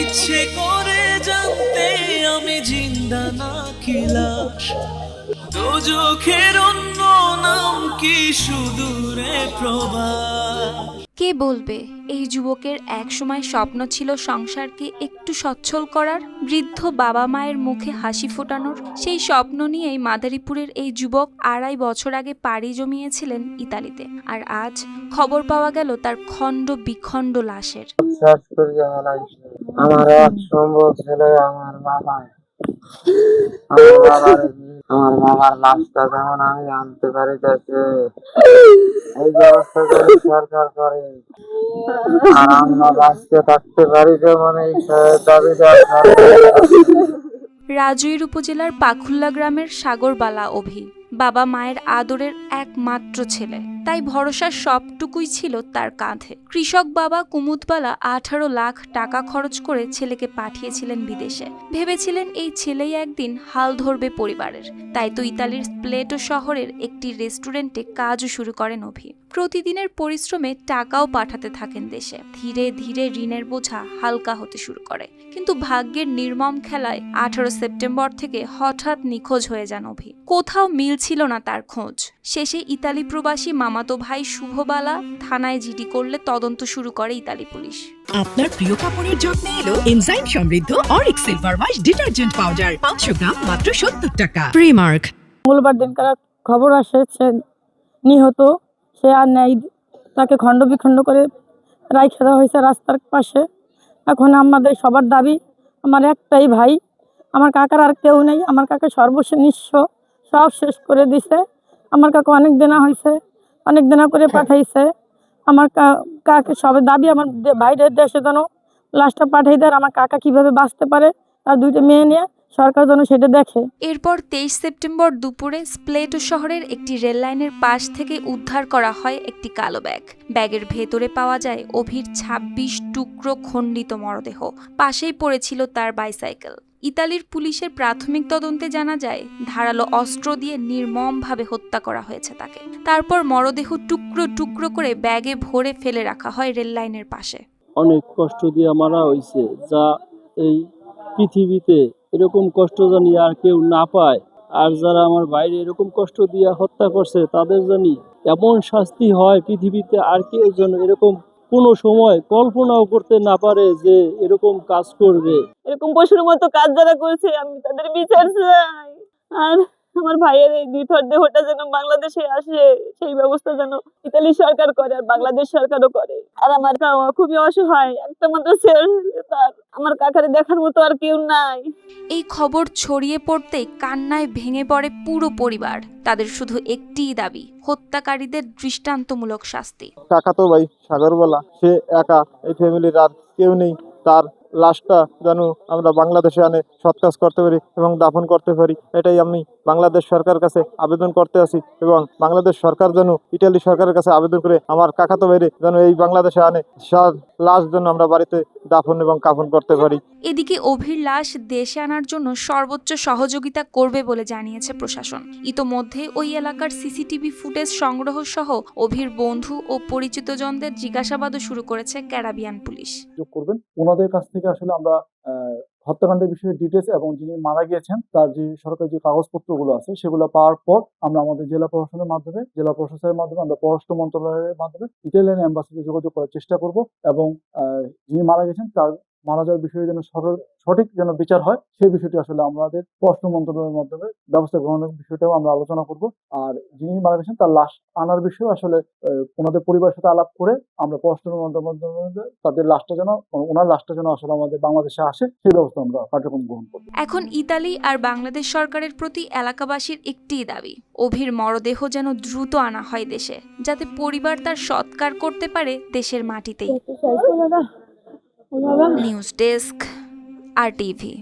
ইচ্ছে করে জানতে আমি জিন্দা না কিলাস দুজখের অন্য নাম কি সুদূরে প্রবাস? কে বলবে এই যুবকের একসময় স্বপ্ন ছিল সংসারকে একটু সচ্ছল করার বৃদ্ধ বাবা মায়ের মুখে হাসি ফোটানোর। সেই স্বপ্ন নিয়েই মাদারীপুরের এই যুবক আড়াই বছর আগে পাড়ি জমিয়েছিলেন ইতালিতে। আর আজ খবর পাওয়া গেল তার খণ্ড বিখণ্ড লাশের। আমার এক সম্ভব ছিল আমার বাবা আমার বাবার আমার বাবার লাশটা যেমন আমি আনতে পারিতেছি এই ব্যবস্থা যদি সরকার করে। আর আমরা বাঁচতে থাকতে পারি যেমন এই দাবিটা রাজৈর উপজেলার পাখুল্লা গ্রামের সাগরবালা অভি বাবা মায়ের আদরের একমাত্র ছেলে। তাই ভরসার সবটুকুই ছিল তার কাঁধে। কৃষক বাবা কুমুদবালা আঠারো লাখ টাকা খরচ করে ছেলেকে পাঠিয়েছিলেন বিদেশে। ভেবেছিলেন এই ছেলেই একদিন হাল ধরবে পরিবারের। তাই তো ইতালির প্লেটো শহরের একটি রেস্টুরেন্টে কাজও শুরু করেন অভি। প্রতিদিনের পরিশ্রমে টাকাও পাঠাতে থাকেন দেশে। ধীরে ধীরে ঋণের বোঝা হালকা হতে শুরু করে। কিন্তু ভাগ্যের নির্মম খেলায় আঠারো সেপ্টেম্বর থেকে হঠাৎ নিখোঁজ হয়ে যান অভি। কোথাও মিল ছিল না তার খোঁজ। শেষে ইতালি প্রবাসী মামাতো ভাই শুভবালা থানায় জিডি করলে তদন্ত শুরু করে ইতালি পুলিশ। আপনার প্রিয় কাপড়ের যত্নে এলো এনজাইম সমৃদ্ধ Auric silver wash detergent powder পাঁচশো গ্রাম মাত্র সত্তর টাকা। প্রিমার্ক মঙ্গলবার দিনকার খবর আসে সে নিহত সে আর নেই। তাকে খণ্ড বিখণ্ড করে রাইখে দেওয়া হয়েছে রাস্তার পাশে। এখন আমাদের সবার দাবি আমার একটাই ভাই আমার কাকার আর কেউ নেই আমার কাকা সর্বশেষ নিঃস্ব সব শেষ করে দিছে। আমার কাকা অনেক দেনা হয়েছে অনেক দেনা করে পাঠাইছে। আমার কা- কাকে সবের দাবি আমার বাইরের দেশে যেন লাশটা পাঠাই দেয় আমার কাকা কীভাবে বাঁচতে পারে তার দুইটা মেয়ে নিয়ে সরকার যেন সেটা দেখে। এরপর তেইশ সেপ্টেম্বর দুপুরে স্প্লেটো শহরের একটি রেললাইনের পাশ থেকে উদ্ধার করা হয় একটি কালো ব্যাগ। ব্যাগের ভেতরে পাওয়া যায় অভির ২৬ টুকরো খণ্ডিত মরদেহ। পাশেই পড়েছিল তার বাইসাইকেল ইতালির পুলিশের প্রাথমিক তদন্তে জানা যায়, ধারালো অস্ত্র দিয়ে নির্মমভাবে হত্যা করা হয়েছে তাকে। তারপর মরদেহ টুকরো টুকরো করে ব্যাগে ভরে ফেলে রাখা হয় রেললাইনের পাশে। অনেক কষ্ট দিয়ে মারা হয়েছে, যা এই পৃথিবীতে এরকম কষ্ট জানি আর কেউ না পায়। আর যারা আমার বাইরে এরকম কষ্ট দিয়ে হত্যা করছে, তাদের জানি এমন শাস্তি হয় পৃথিবীতে আর কেউ যেন এরকম কোনো সময় কল্পনাও করতে না পারে যে এরকম কাজ করবে। এরকম পশুর মতো কাজ যারা করছে, আমি তাদের বিচার চাই। আর আমার ভাইয়ের এই নিথর দেহটা যেন বাংলাদেশে আসে, সেই ব্যবস্থা যেন ইতালি সরকার করে আর বাংলাদেশ সরকারও করে। আর আমার খুবই অসহায়। একটা মাত্র আমার কাকারে দেখার মতো আর কেউ নাই। এই খবর ছড়িয়ে পড়তে কান্নায় ভেঙে পড়ে পুরো পরিবার। তাদের শুধু একটিই দাবি হত্যাকারীদের দৃষ্টান্তমূলক শাস্তি। কাকা তো ভাই সাগরবালা সে একা এই ফ্যামিলির আর কেউ নেই। তার লাশটা যেন আমরা বাংলাদেশে আনে সৎ কাজ করতে পারি এবং দাফন করতে পারি এটাই আমি বাংলাদেশ সরকার কাছে আবেদন করতে আসি এবং বাংলাদেশ সরকার যেন ইটালি সরকারের কাছে আবেদন করে আমার কাকাতো বাইরে যেন এই বাংলাদেশে আনে সার লাশ যেন আমরা বাড়িতে দাফন এবং কাফন করতে পারি। এদিকে অভির লাশ দেশে আনার জন্য সর্বোচ্চ সহযোগিতা করবে বলে জানিয়েছে প্রশাসন। ইতোমধ্যে ওই এলাকার সিসিটিভি ফুটেজ সংগ্রহ সহ অভির বন্ধু ও পরিচিতজনদের জিজ্ঞাসাবাদও শুরু করেছে ক্যারাবিয়ান পুলিশ। যোগ করবেন। ওনাদের কাছ থেকে আসলে আমরা হত্যাকাণ্ডের বিষয়ে ডিটেলস এবং যিনি মারা গিয়েছেন, তার যে সরকারি যে কাগজপত্রগুলো আছে, সেগুলো পাওয়ার পর আমরা আমাদের জেলা প্রশাসনের মাধ্যমে, জেলা প্রশাসনের মাধ্যমে, আমরা পররাষ্ট্র মন্ত্রণালয়ের মাধ্যমে ইটালিয়ান অ্যাম্বাসিতে যোগাযোগ করার চেষ্টা করব এবং যিনি মারা গেছেন, তার মারা যাওয়ার বিষয়ে যেন সঠিক যেন বিচার হয় সেই বিষয়টি আসলে আমাদের পররাষ্ট্র মন্ত্রণালয়ের মাধ্যমে ব্যবস্থা গ্রহণের বিষয়টাও আমরা আলোচনা করব। আর যিনি মারা গেছেন তার লাশ আনার বিষয়ে আসলে আহ, ওনাদের পরিবারের সাথে আলাপ করে আমরা পররাষ্ট্র মন্ত্রণালয়ে তাদের লাশটা যেন ওনার লাশটা যেন আসলে আমাদের বাংলাদেশে আসে সেই ব্যবস্থা আমরা কার্যক্রম গ্রহণ করব। এখন ইতালি আর বাংলাদেশ সরকারের প্রতি এলাকাবাসীর একটিই দাবি অভির মরদেহ যেন দ্রুত আনা হয় দেশে যাতে পরিবার তার সৎকার করতে পারে দেশের মাটিতেই। News desk R TV.